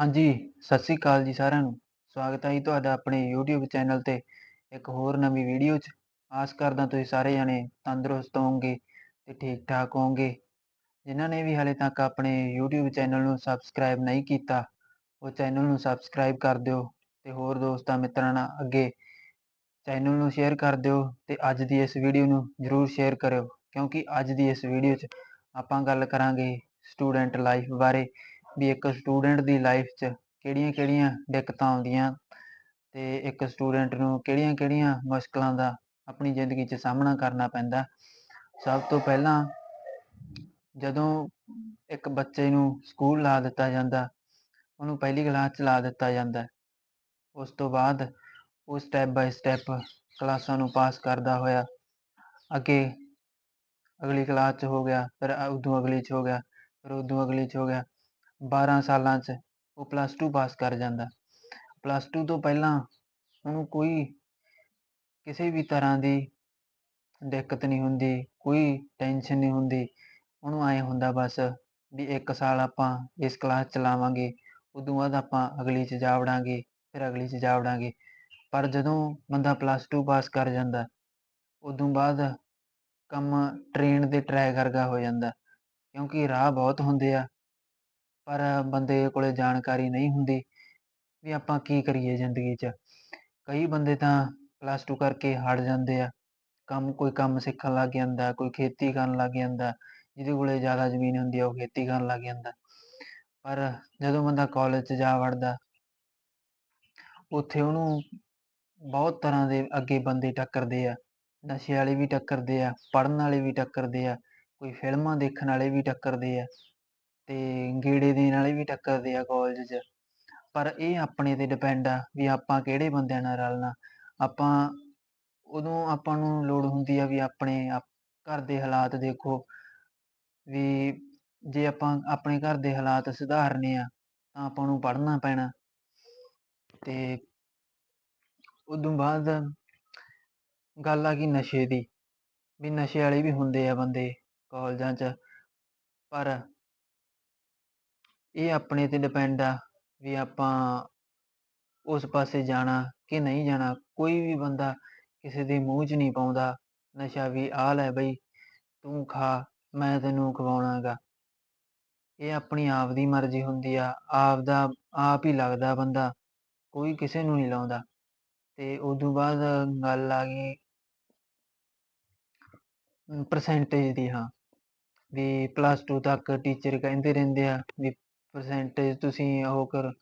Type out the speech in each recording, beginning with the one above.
ਹਾਂਜੀ, ਸਤਿ ਸ੍ਰੀ ਅਕਾਲ ਜੀ ਸਾਰਿਆਂ ਨੂੰ। ਸਵਾਗਤ ਹੈ ਜੀ ਤੁਹਾਡਾ ਆਪਣੇ YouTube ਚੈਨਲ ਤੇ ਇੱਕ ਹੋਰ ਨਵੀਂ ਵੀਡੀਓ 'ਚ। ਆਸ ਕਰਦਾ ਤੁਸੀਂ ਸਾਰੇ ਜਣੇ ਤੰਦਰੁਸਤ ਹੋਵੋਗੇ ਤੇ ਠੀਕ ਠਾਕ ਹੋਵੋਗੇ। ਜਿਨ੍ਹਾਂ ਨੇ ਵੀ ਹਾਲੇ ਤੱਕ ਆਪਣੇ YouTube ਚੈਨਲ ਨੂੰ ਸਬਸਕ੍ਰਾਈਬ ਨਹੀਂ ਕੀਤਾ, ਉਹ ਚੈਨਲ ਨੂੰ ਸਬਸਕ੍ਰਾਈਬ ਕਰ ਦਿਓ ਤੇ ਹੋਰ ਦੋਸਤਾਂ ਮਿੱਤਰਾਂ ਨਾਲ ਅੱਗੇ ਚੈਨਲ ਨੂੰ ਸ਼ੇਅਰ ਕਰ ਦਿਓ ਤੇ ਅੱਜ ਦੀ ਇਸ ਵੀਡੀਓ ਨੂੰ ਜ਼ਰੂਰ ਸ਼ੇਅਰ ਕਰਿਓ ਕਿਉਂਕਿ ਅੱਜ ਦੀ ਇਸ ਵੀਡੀਓ 'ਚ ਆਪਾਂ ਗੱਲ ਕਰਾਂਗੇ ਸਟੂਡੈਂਟ ਲਾਈਫ ਬਾਰੇ ਵੀ ਇੱਕ ਸਟੂਡੈਂਟ ਦੀ ਲਾਈਫ 'ਚ ਕਿਹੜੀਆਂ-ਕਿਹੜੀਆਂ ਦਿੱਕਤਾਂ ਆਉਂਦੀਆਂ ਤੇ ਇੱਕ ਸਟੂਡੈਂਟ ਨੂੰ ਕਿਹੜੀਆਂ-ਕਿਹੜੀਆਂ ਮੁਸ਼ਕਲਾਂ ਦਾ ਆਪਣੀ ਜ਼ਿੰਦਗੀ 'ਚ ਸਾਹਮਣਾ ਕਰਨਾ ਪੈਂਦਾ। ਸਭ ਤੋਂ ਪਹਿਲਾਂ ਜਦੋਂ ਇੱਕ ਬੱਚੇ ਨੂੰ ਸਕੂਲ ਲਾ ਦਿੱਤਾ ਜਾਂਦਾ, ਉਹਨੂੰ ਪਹਿਲੀ ਕਲਾਸ 'ਚ ਲਾ ਦਿੱਤਾ ਜਾਂਦਾ। ਉਸ ਤੋਂ ਬਾਅਦ ਉਹ ਸਟੈਪ ਬਾਏ ਸਟੈਪ ਕਲਾਸਾਂ ਨੂੰ ਪਾਸ ਕਰਦਾ ਹੋਇਆ ਅੱਗੇ ਅਗਲੀ ਕਲਾਸ 'ਚ ਹੋ ਗਿਆ, ਫਿਰ ਉਦੋਂ ਅਗਲੀ 'ਚ ਹੋ ਗਿਆ, ਫਿਰ ਉਦੋਂ ਅਗਲੀ 'ਚ ਹੋ ਗਿਆ। ਬਾਰਾਂ ਸਾਲਾਂ 'ਚ ਉਹ ਪਲੱਸ ਟੂ ਪਾਸ ਕਰ ਜਾਂਦਾ। ਪਲੱਸ ਟੂ ਤੋਂ ਪਹਿਲਾਂ ਉਹਨੂੰ ਕੋਈ ਕਿਸੇ ਵੀ ਤਰ੍ਹਾਂ ਦੀ ਦਿੱਕਤ ਨਹੀਂ ਹੁੰਦੀ, ਕੋਈ ਟੈਨਸ਼ਨ ਨਹੀਂ ਹੁੰਦੀ। ਉਹਨੂੰ ਐਂ ਹੁੰਦਾ ਬਸ ਵੀ ਇੱਕ ਸਾਲ ਆਪਾਂ ਇਸ ਕਲਾਸ ਚਲਾਵਾਂਗੇ ਉਦੋਂ ਬਾਅਦ ਆਪਾਂ ਅਗਲੀ 'ਚ ਜਾ ਵੜਾਂਗੇ, ਫਿਰ ਅਗਲੀ 'ਚ ਜਾ ਵੜਾਂਗੇ। ਪਰ ਜਦੋਂ ਬੰਦਾ ਪਲੱਸ ਟੂ ਪਾਸ ਕਰ ਜਾਂਦਾ, ਉਦੋਂ ਬਾਅਦ ਕੰਮ ਟ੍ਰੇਨ ਦੇ ਟਰੈਕ ਵਰਗਾ ਹੋ ਜਾਂਦਾ ਕਿਉਂਕਿ ਰਾਹ ਬਹੁਤ ਹੁੰਦੇ ਆ ਪਰ ਬੰਦੇ ਕੋਲੇ ਜਾਣਕਾਰੀ ਨਹੀਂ ਹੁੰਦੀ ਵੀ ਆਪਾਂ ਕੀ ਕਰੀਏ ਜ਼ਿੰਦਗੀ 'ਚ। ਕਈ ਬੰਦੇ ਤਾਂ ਪਲੱਸ ਟੂ ਕਰਕੇ ਹਟ ਜਾਂਦੇ ਆ। ਕੰਮ ਕੋਈ ਕੰਮ ਸਿੱਖਣ ਲੱਗ ਜਾਂਦਾ, ਕੋਈ ਖੇਤੀ ਕਰਨ ਲੱਗ ਜਾਂਦਾ। ਜਿਹਦੇ ਕੋਲ ਜ਼ਿਆਦਾ ਜ਼ਮੀਨ ਹੁੰਦੀ ਆ ਉਹ ਖੇਤੀ ਕਰਨ ਲੱਗ ਜਾਂਦਾ। ਪਰ ਜਦੋਂ ਬੰਦਾ ਕਾਲਜ 'ਚ ਜਾ ਵੜਦਾ ਉੱਥੇ ਉਹਨੂੰ ਬਹੁਤ ਤਰ੍ਹਾਂ ਦੇ ਅੱਗੇ ਬੰਦੇ ਟੱਕਰਦੇ ਆ। ਨਸ਼ੇ ਵਾਲੇ ਵੀ ਟੱਕਰਦੇ ਆ, ਪੜ੍ਹਨ ਵਾਲੇ ਵੀ ਟੱਕਰਦੇ ਆ, ਕੋਈ ਫਿਲਮਾਂ ਦੇਖਣ ਵਾਲੇ ਵੀ ਟੱਕਰਦੇ ਆ। ਤੇ ਗੇੜੇ ਦੇਣ ਵਾਲੇ ਵੀ ਟੱਕਰਦੇ ਆ ਕਾਲਜ 'ਚ। ਪਰ ਇਹ ਆਪਣੇ 'ਤੇ ਡਿਪੈਂਡ ਆ ਵੀ ਆਪਾਂ ਕਿਹੜੇ ਬੰਦਿਆਂ ਨਾਲ ਰਲਣਾ। ਆਪਾਂ, ਉਦੋਂ ਆਪਾਂ ਨੂੰ ਲੋੜ ਹੁੰਦੀ ਆ ਵੀ ਆਪਣੇ ਘਰ ਦੇ ਹਾਲਾਤ ਦੇਖੋ ਵੀ ਜੇ ਆਪਾਂ ਆਪਣੇ ਘਰ ਦੇ ਹਾਲਾਤ ਸੁਧਾਰਨੇ ਆ, ਤਾਂ ਆਪਾਂ ਨੂੰ ਪੜ੍ਹਨਾ ਪੈਣਾ ਤੇ ਉਦੋਂ ਬਾਅਦ ਗੱਲ ਆ ਗਈ ਨਸ਼ੇ ਦੀ ਵੀ ਨਸ਼ੇ ਵਾਲੇ ਵੀ ਹੁੰਦੇ ਆ ਬੰਦੇ ਕਾਲਜਾਂ 'ਚ ਪਰ ਇਹ ਆਪਣੇ 'ਤੇ ਡਿਪੈਂਡ ਆ ਵੀ ਆਪਾਂ ਉਸ ਪਾਸੇ ਜਾਣਾ ਕਿ ਨਹੀਂ ਜਾਣਾ। ਕੋਈ ਵੀ ਬੰਦਾ ਕਿਸੇ ਦੇ ਮੂੰਹ 'ਚ ਨਹੀਂ ਪਾਉਂਦਾ, ਨਸ਼ਾ ਵੀ ਆਹ ਲੈ ਬਈ, ਤੂੰ ਖਾ, ਮੈਂ ਤੈਨੂੰ ਖਵਾਉਣਾ ਇਹ ਆਪਣੀ ਆਪ ਦੀ ਮਰਜ਼ੀ ਹੁੰਦੀ ਆ। ਆਪ ਦਾ, ਆਪ ਹੀ ਲੱਗਦਾ ਬੰਦਾ, ਕੋਈ ਕਿਸੇ ਨੂੰ ਨਹੀਂ ਲਾਉਂਦਾ। ਤੇ ਉਦੋਂ ਬਾਅਦ ਗੱਲ ਆ ਗਈ ਪਰਸੈਂਟੇਜ ਦੀ, ਹਾਂ। ਵੀ ਪਲੱਸ ਟੂ ਤੱਕ ਟੀਚਰ ਕਹਿੰਦੇ ਰਹਿੰਦੇ ਆ ਵੀ ਪਰਸੈਂਟੇਜ ਤੁਸੀਂ ਉਹ ਕਰ,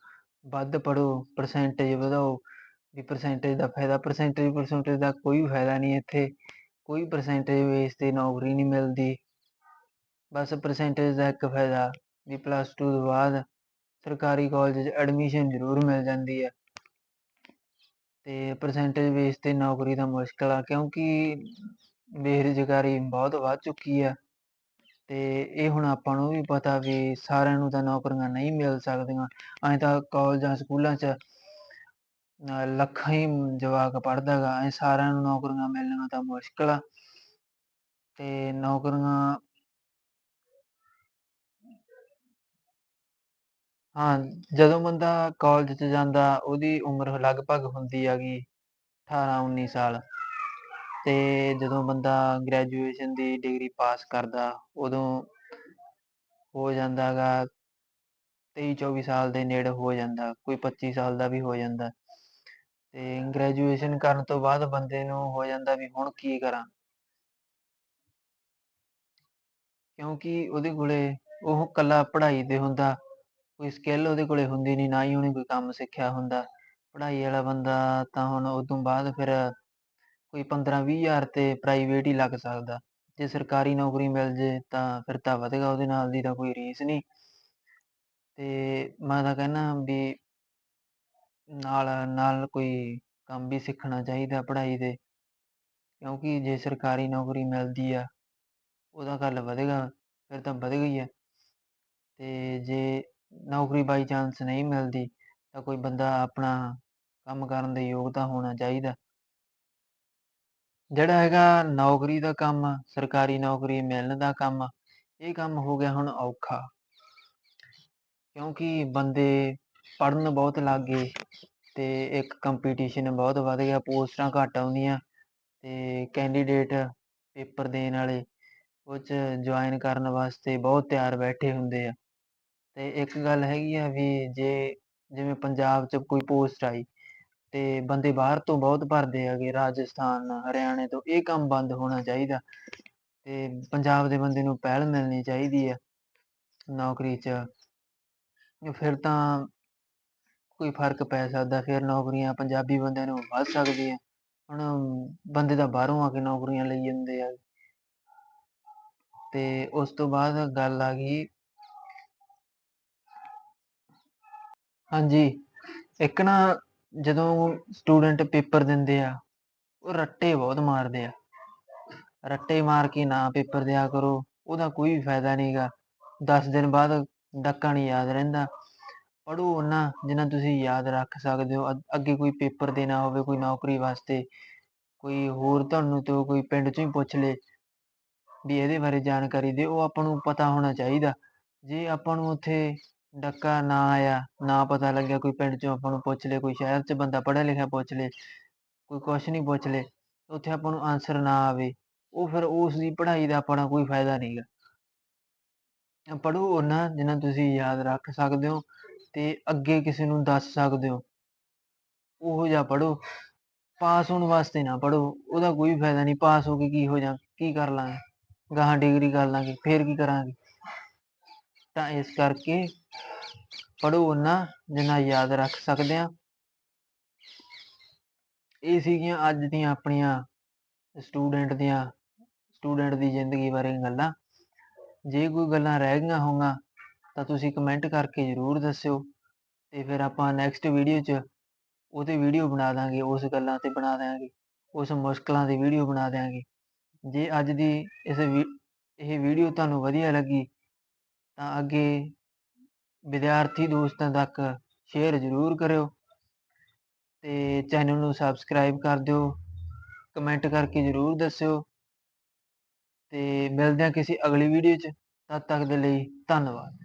ਵੱਧ ਪੜ੍ਹੋ ਪਰਸੈਂਟੇਜ ਵਧਾਓ, ਵੀ ਪਰਸੈਂਟੇਜ ਦਾ ਫਾਇਦਾ ਪਰਸੈਂਟੇਜ ਪਰਸੈਂਟੇਜ ਦਾ ਕੋਈ ਫਾਇਦਾ ਨਹੀਂ ਇੱਥੇ, ਕੋਈ ਪਰਸੈਂਟੇਜ ਬੇਸ 'ਤੇ ਨੌਕਰੀ ਨਹੀਂ ਮਿਲਦੀ। ਬਸ ਪਰਸੈਂਟੇਜ ਦਾ ਇੱਕ ਫਾਇਦਾ, ਵੀ ਪਲੱਸ ਟੂ ਤੋਂ ਬਾਅਦ ਸਰਕਾਰੀ ਕਾਲਜ 'ਚ ਐਡਮਿਸ਼ਨ ਜ਼ਰੂਰ ਮਿਲ ਜਾਂਦੀ ਹੈ। ਤੇ ਪਰਸੈਂਟੇਜ ਬੇਸ 'ਤੇ ਨੌਕਰੀ ਦਾ ਮੁਸ਼ਕਿਲ ਆ, ਕਿਉਂਕਿ ਬੇਰੁਜ਼ਗਾਰੀ ਬਹੁਤ ਵੱਧ ਚੁੱਕੀ ਆ। ਤੇ ਇਹ ਹੁਣ ਆਪਾਂ ਨੂੰ ਵੀ ਪਤਾ ਵੀ ਸਾਰਿਆਂ ਨੂੰ ਤਾਂ ਨੌਕਰੀਆਂ ਨਹੀਂ ਮਿਲ ਸਕਦੀਆਂ। ਐਂ ਤਾਂ ਕਾਲਜਾਂ ਸਕੂਲਾਂ 'ਚ ਲੱਖਾਂ ਹੀ ਜਵਾਕ ਪੜ੍ਹਦਾ ਗਾ। ਸਾਰਿਆਂ ਨੂੰ ਨੌਕਰੀਆਂ ਮਿਲਣੀਆਂ ਤਾਂ ਮੁਸ਼ਕਿਲ ਆ। ਤੇ ਨੌਕਰੀਆਂ ਹਾਂ, ਜਦੋਂ ਬੰਦਾ ਕਾਲਜ 'ਚ ਜਾਂਦਾ, ਉਹਦੀ ਉਮਰ ਲਗਭਗ ਹੁੰਦੀ ਹੈਗੀ ਅਠਾਰਾਂ, ਉੱਨੀ ਸਾਲ। ਤੇ ਜਦੋਂ ਬੰਦਾ ਗ੍ਰੈਜੂਏਸ਼ਨ ਦੀ ਡਿਗਰੀ ਪਾਸ ਕਰਦਾ, ਉਦੋਂ ਹੋ ਜਾਂਦਾ ਗਾ ਤੇਈ ਚੌਵੀ ਸਾਲ ਦੇ ਨੇੜੇ ਹੋ ਜਾਂਦਾ, ਕੋਈ ਪੱਚੀ ਸਾਲ ਦਾ ਵੀ ਹੋ ਜਾਂਦਾ। ਤੇ ਗ੍ਰੈਜੂਏਸ਼ਨ ਕਰਨ ਤੋਂ ਬਾਅਦ ਬੰਦੇ ਨੂੰ ਹੋ ਜਾਂਦਾ ਵੀ ਹੁਣ ਕੀ ਕਰਾਂ? ਕਿਉਂਕਿ ਉਹਦੇ ਕੋਲੇ ਉਹ ਇਕੱਲਾ ਪੜ੍ਹਾਈ 'ਤੇ ਹੁੰਦਾ, ਕੋਈ ਸਕਿੱਲ ਉਹਦੇ ਕੋਲੇ ਹੁੰਦੀ ਨਹੀਂ ਨਾ ਹੀ ਉਹਨੇ ਕੋਈ ਕੰਮ ਸਿੱਖਿਆ ਹੁੰਦਾ। ਪੜ੍ਹਾਈ ਵਾਲਾ ਬੰਦਾ ਤਾਂ ਹੁਣ ਉਦੋਂ ਬਾਅਦ ਫਿਰ ਕੋਈ ਪੰਦਰਾਂ ਵੀਹ ਹਜ਼ਾਰ ਤੇ ਪ੍ਰਾਈਵੇਟ ਹੀ ਲੱਗ ਸਕਦਾ। ਜੇ ਸਰਕਾਰੀ ਨੌਕਰੀ ਮਿਲ ਜੇ ਤਾਂ ਫਿਰ ਤਾਂ ਵਧੇਗਾ, ਉਹਦੇ ਨਾਲ ਦੀ ਤਾਂ ਕੋਈ ਰੀਸ ਨਹੀਂ। ਤੇ ਮੈਂ ਤਾਂ ਕਹਿੰਦਾ ਵੀ ਨਾਲ ਨਾਲ ਕੋਈ ਕੰਮ ਵੀ ਸਿੱਖਣਾ ਚਾਹੀਦਾ ਪੜ੍ਹਾਈ ਦੇ। ਕਿਉਂਕਿ ਜੇ ਸਰਕਾਰੀ ਨੌਕਰੀ ਮਿਲਦੀ ਆ, ਉਹਦਾ ਗੱਲ ਵਧੇਗਾ, ਫਿਰ ਤਾਂ ਵਧ ਗਈ ਹੈ ਤੇ ਜੇ ਨੌਕਰੀ ਬਾਈ ਚਾਂਸ ਨਹੀਂ ਮਿਲਦੀ, ਤਾਂ ਕੋਈ ਬੰਦਾ ਆਪਣਾ ਕੰਮ ਕਰਨ ਦੇ ਯੋਗ ਤਾਂ ਹੋਣਾ ਚਾਹੀਦਾ। ਜਿਹੜਾ ਹੈਗਾ ਨੌਕਰੀ ਦਾ ਕੰਮ, ਸਰਕਾਰੀ ਨੌਕਰੀ, ਮਿਲਣ ਦਾ ਕੰਮ, ਇਹ ਕੰਮ ਹੋ ਗਿਆ ਹੁਣ ਔਖਾ। ਕਿਉਂਕਿ ਬੰਦੇ ਪੜ੍ਹਨ ਬਹੁਤ ਲੱਗ ਗਏ ਅਤੇ ਇੱਕ ਕੰਪੀਟੀਸ਼ਨ ਬਹੁਤ ਵੱਧ ਗਿਆ, ਪੋਸਟਾਂ ਘੱਟ ਆਉਂਦੀਆਂ ਤੇ ਕੈਂਡੀਡੇਟ ਪੇਪਰ ਦੇਣ ਵਾਲੇ ਉਹ 'ਚ ਜੁਆਇਨ ਕਰਨ ਵਾਸਤੇ ਬਹੁਤ ਤਿਆਰ ਬੈਠੇ ਹੁੰਦੇ ਆ। ਅਤੇ ਇੱਕ ਗੱਲ ਹੈਗੀ ਆ ਵੀ ਜੇ, ਜਿਵੇਂ ਪੰਜਾਬ 'ਚ ਕੋਈ ਪੋਸਟ ਆਈ ਅਤੇ ਬੰਦੇ ਬਾਹਰ ਤੋਂ ਬਹੁਤ ਭਰਦੇ ਹੈਗੇ, ਰਾਜਸਥਾਨ, ਹਰਿਆਣੇ ਤੋਂ, ਇਹ ਕੰਮ ਬੰਦ ਹੋਣਾ ਚਾਹੀਦਾ। ਤੇ ਪੰਜਾਬ ਦੇ ਬੰਦੇ ਨੂੰ ਪਹਿਲ ਮਿਲਣੀ ਚਾਹੀਦੀ ਹੈ ਨੌਕਰੀ 'ਚ। ਫਿਰ ਤਾਂ ਕੋਈ ਫ਼ਰਕ ਪੈ ਸਕਦਾ, ਫਿਰ ਨੌਕਰੀਆਂ ਪੰਜਾਬੀ ਬੰਦਿਆਂ ਨੂੰ ਵੱਧ ਸਕਦੀਆਂ। ਹੁਣ ਬੰਦੇ ਤਾਂ ਬਾਹਰੋਂ ਆ ਕੇ ਨੌਕਰੀਆਂ ਲਈ ਜਾਂਦੇ ਆ। ਤੇ ਉਸ ਤੋਂ ਬਾਅਦ ਗੱਲ ਆ ਗਈ ਹਾਂਜੀ, ਇੱਕ ਨਾ ਜਦੋਂ ਸਟੂਡੈਂਟ ਪੇਪਰ ਦਿੰਦੇ ਆ, ਉਹ ਰੱਟੇ ਬਹੁਤ ਮਾਰਦੇ ਆ। ਰੱਟੇ ਮਾਰ ਕੇ ਨਾ ਪੇਪਰ ਦਿਆ ਕਰੋ, ਉਹਦਾ ਕੋਈ ਫਾਇਦਾ ਨਹੀਂਗਾ ਦਸ ਦਿਨ ਬਾਅਦ ਡੱਕਾ ਨਹੀਂ ਯਾਦ ਰਹਿੰਦਾ। ਪੜ੍ਹੋ ਉਹਨਾਂ ਜਿੰਨਾ ਤੁਸੀਂ ਯਾਦ ਰੱਖ ਸਕਦੇ ਹੋ। ਅੱਗੇ ਕੋਈ ਪੇਪਰ ਦੇਣਾ ਹੋਵੇ, ਕੋਈ ਨੌਕਰੀ ਵਾਸਤੇ, ਕੋਈ ਹੋਰ ਤੁਹਾਨੂੰ ਤੋਂ ਕੋਈ ਪਿੰਡ 'ਚੋਂ ਹੀ ਪੁੱਛ ਲੇ ਵੀ ਇਹਦੇ ਬਾਰੇ ਜਾਣਕਾਰੀ ਦਿਓ। ਉਹ ਆਪਾਂ ਨੂੰ ਪਤਾ ਹੋਣਾ ਚਾਹੀਦਾ। ਜੇ ਆਪਾਂ ਨੂੰ ਉੱਥੇ ਡੱਕਾ ਨਾ ਆਇਆ, ਨਾ ਪਤਾ ਲੱਗਿਆ ਕੋਈ ਪਿੰਡ 'ਚੋਂ ਆਪਾਂ ਨੂੰ ਪੁੱਛ ਲੇ, ਕੋਈ ਸ਼ਹਿਰ 'ਚ ਬੰਦਾ ਪੜ੍ਹਿਆ ਲਿਖਿਆ ਪੁੱਛ ਲੇ, ਕੋਈ ਕੁਛ ਨਹੀਂ ਪੁੱਛ ਲੇ ਉੱਥੇ ਆਪਾਂ ਨੂੰ ਆਨਸਰ ਨਾ ਆਵੇ, ਉਹ ਫਿਰ ਉਸ ਦੀ ਪੜ੍ਹਾਈ ਦਾ ਆਪਣਾ ਕੋਈ ਫਾਇਦਾ ਨਹੀਂਗਾ ਪੜ੍ਹੋ ਉਹਨਾਂ ਜਿੰਨਾ ਤੁਸੀਂ ਯਾਦ ਰੱਖ ਸਕਦੇ ਹੋ ਤੇ ਅੱਗੇ ਕਿਸੇ ਨੂੰ ਦੱਸ ਸਕਦੇ ਹੋ। ਉਹੋ ਜਿਹਾ ਪੜ੍ਹੋ, ਪਾਸ ਹੋਣ ਵਾਸਤੇ ਨਾ ਪੜ੍ਹੋ, ਉਹਦਾ ਕੋਈ ਫਾਇਦਾ ਨਹੀਂ ਪਾਸ ਹੋ ਕੇ ਕੀ ਹੋ ਜਾ, ਕੀ ਕਰ ਲਾਂਗੇ, ਗਾਹਾਂ ਡਿਗਰੀ ਕਰ ਲਾਂਗੇ, ਫੇਰ ਕੀ ਕਰਾਂਗੇ। ਤਾਂ ਇਸ ਕਰਕੇ ਪੜ੍ਹੋ ਉਹਨਾਂ ਜਿੰਨਾ ਯਾਦ ਰੱਖ ਸਕਦੇ ਹਾਂ ਇਹ ਸੀਗੀਆਂ ਅੱਜ ਦੀਆਂ ਆਪਣੀਆਂ ਸਟੂਡੈਂਟ ਦੀਆਂ ਸਟੂਡੈਂਟ ਦੀ ਜ਼ਿੰਦਗੀ ਬਾਰੇ ਗੱਲਾਂ। ਜੇ ਕੋਈ ਗੱਲਾਂ ਰਹਿ ਗਈਆਂ ਹੋਊਗਾ ਤਾਂ ਤੁਸੀਂ ਕਮੈਂਟ ਕਰਕੇ ਜ਼ਰੂਰ ਦੱਸਿਓ। ਤੇ ਫਿਰ ਆਪਾਂ ਨੈਕਸਟ ਵੀਡੀਓ 'ਚ ਉਹਤੇ ਵੀਡੀਓ ਬਣਾ ਦਾਂਗੇ, ਉਸ ਗੱਲਾਂ 'ਤੇ ਬਣਾ ਦਿਆਂਗੇ, ਉਸ ਮੁਸ਼ਕਲਾਂ ਦੀ ਵੀਡੀਓ ਬਣਾ ਦਿਆਂਗੇ। ਜੇ ਅੱਜ ਦੀ ਇਸ ਵੀ, ਇਹ ਵੀਡੀਓ ਤੁਹਾਨੂੰ ਵਧੀਆ ਲੱਗੀ, ਤਾਂ ਅੱਗੇ ਵਿਦਿਆਰਥੀ ਦੋਸਤਾਂ ਤੱਕ ਸ਼ੇਅਰ ਜ਼ਰੂਰ ਕਰਿਓ ਅਤੇ ਚੈਨਲ ਨੂੰ ਸਬਸਕ੍ਰਾਈਬ ਕਰ ਦਿਓ ਕਮੈਂਟ ਕਰਕੇ ਜ਼ਰੂਰ ਦੱਸਿਓ ਅਤੇ ਮਿਲਦੇ ਹਾਂ ਕਿਸੇ ਅਗਲੀ ਵੀਡੀਓ 'ਚ, ਤਦ ਤੱਕ ਦੇ ਲਈ ਧੰਨਵਾਦ।